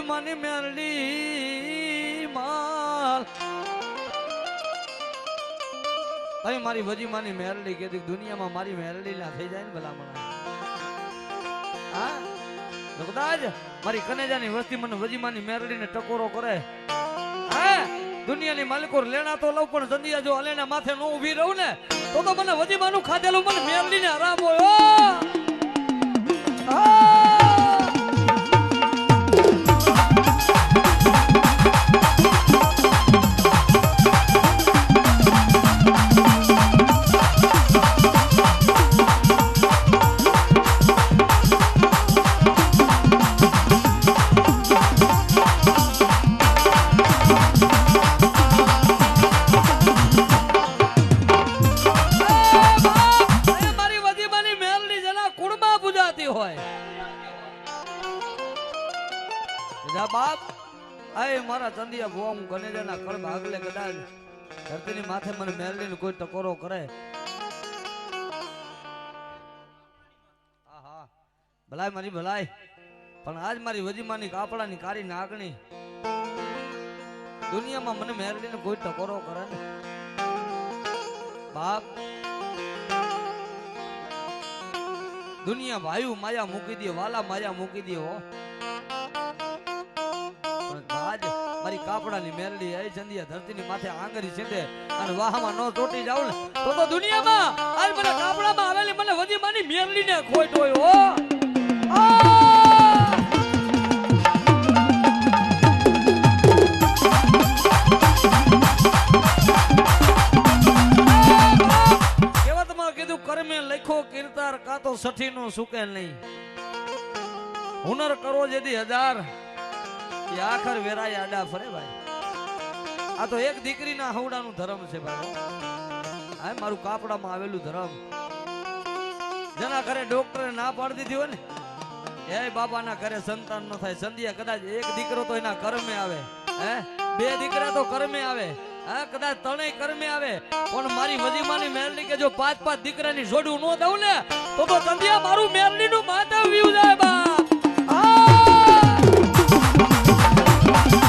માની મેરડી માલ. તમે મારી વજી માની મેરડી કીધી દુનિયામાં મારી મેરડી ના થઈ જાય ને ભલામણ. હા? મારી કનેજાની વસ્તી મને વજીમાની મેરડીને ટકોરો કરે. હા? દુનિયાની માલિકો લેણા તો લઉં, પણ સંધિયા જો અલેના માથે ન ઊભી રહું ને, તો તો મને વજીમાનું ખાધેલું મને મેરડીને આરામ હોય જા બાપ. આય મારા ચંદિયા ભુવા, હું ગણેજાના કળ ભાગલે કદાચ. ધરતીની માથે મને મેલડીને કોઈ ટકોરો કરે. ભલાય મારી ભલાય. પણ આજ મારી વજીમાની કાપડાની કારી નાગણી. દુનિયામાં મને મેલડીને કોઈ ટકોરો કરે ને. બાપ. દુનિયા ભાયુ માયા મૂકી દે, વાલા માયા મૂકી દે હો. મારી કાપડાની મેરડી આઈ ચંદિયા ધરતીની માથે આંગરી છેંદે અને વાહમાં નો તૂટી જાવ ને, તો તો દુનિયામાં આજ મને કાપડામાં આવેલી મને વધી માની મેરડીને ખોટ હોય, હો આ! કહેવતમાં કીધું, કર્મે લખો કીર્તાર, કા તો સઠી નું સુકે નહીં હુનર કરો જેથી હજાર આખર વેરાય આડા ફરે ભાઈ. આ તો એક દીકરીના હવડાનું ધર્મ છે ભાઈ આ મારું કાપડામાં આવેલું ધર્મ. જેના ઘરે ડોક્ટરે ના પાડી દીધી હોય ને, એ બાબાના ઘરે સંતાન ન થાય. સંધ્યા કદાચ એક દીકરો તો એના કર્મે આવે. હે? બે દીકરા તો કર્મે આવે. હા? કદાચ ત્રણેય કર્મે આવે. પણ મારી વજીમાની મેરડી કે જો પાંચ પાંચ દીકરાની જોડું ન દઉં ને, તો તો સંધ્યા મારું મેરડીનું માતા વ્યુ જાય બાપ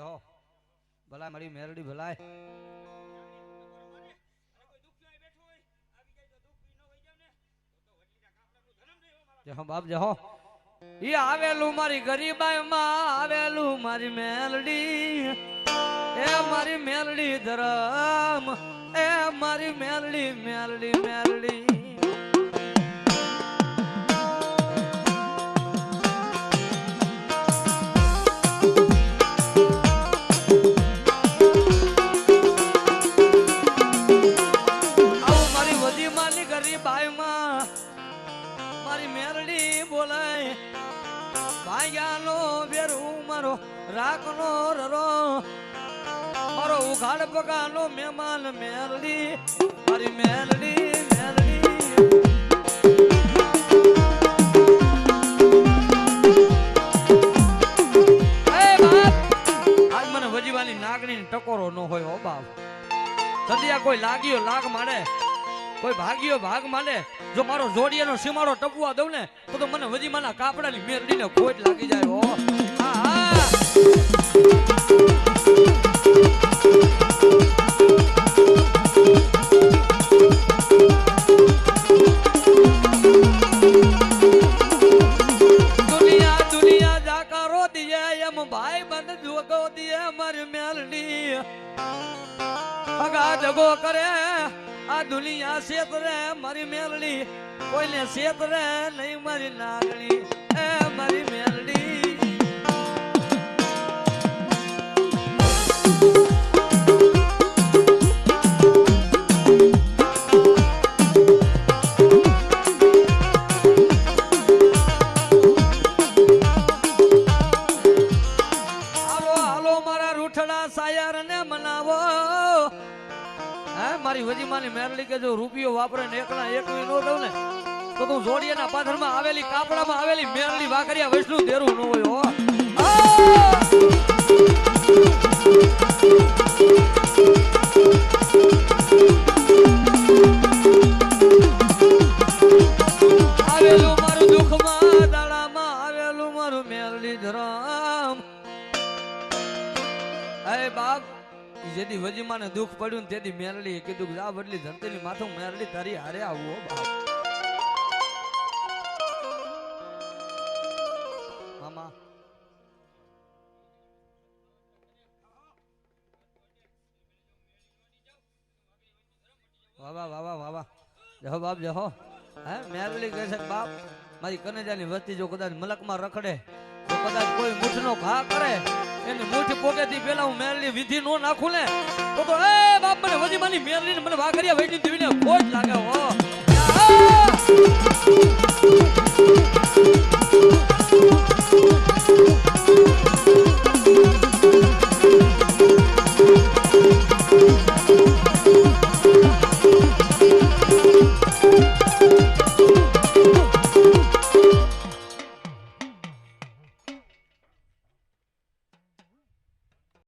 જહ ભલાય, મારી મેરડી ભલાય. જહો બાપ જહો ઈ આવેલું મારી ગરીબાઈ માં આવેલું મારી મેલડી એ મારી મેલડી ધરમ, એ મારી મેલડી મેલડી મેલડી ભાગ્યાનો વેરું મારો, રાખનો રરો. મારો ઉઘાડ પગાનો મહેમાન મેરડી મારી વજીવાની નાગણી ટકોરો ન હોય હો બાપ. સદિયા કોઈ લાગ્યો લાગ મારે કોઈ ભાગ્યો ભાગ માને, જો મારો જોડિયાનો સીમાડો ટપવા દઉં ને, તો તો મને વજીમાના કાપડાની મેરડીને ખોટ લાગી જાય મેલડી. જગો કરે આ દુનિયા શેતરે મારી મેલડી. કોઈને શેતરે નહીં મારી નાગણી. એ મારી મેલડી. એક નો ને તો તું જોડિયાના પાથરમાં આવેલી, કાપડામાં આવેલી મેરલી વાકરિયા વૈષ્ણુ દેરું ન હોય, હો આ! આવેલું જેદી વજીમાને દુઃખ પડ્યું તેથી મેલડી કીધું જા બદલી ધરતીની માથું મેલડી તારી હારે આવું બાપ. વાહ વાહ વાહ જહો, બાપ, જહો. હે મેરલી કહે છે બાપ, મારી કનેજાની વસ્તી જો કદાચ મલકમાં રખડે, તો કદાચ કોઈ મૂઠનો ઘા કરે એને મુઠ પોકેથી પેલા હું મેરલી વિધિ નો નાખું ને, તો તો, એ બાપ ને વધી માની મેરલી ને મને વાઘરિયા વૈજી દીવીને ખોટ લાગે હો.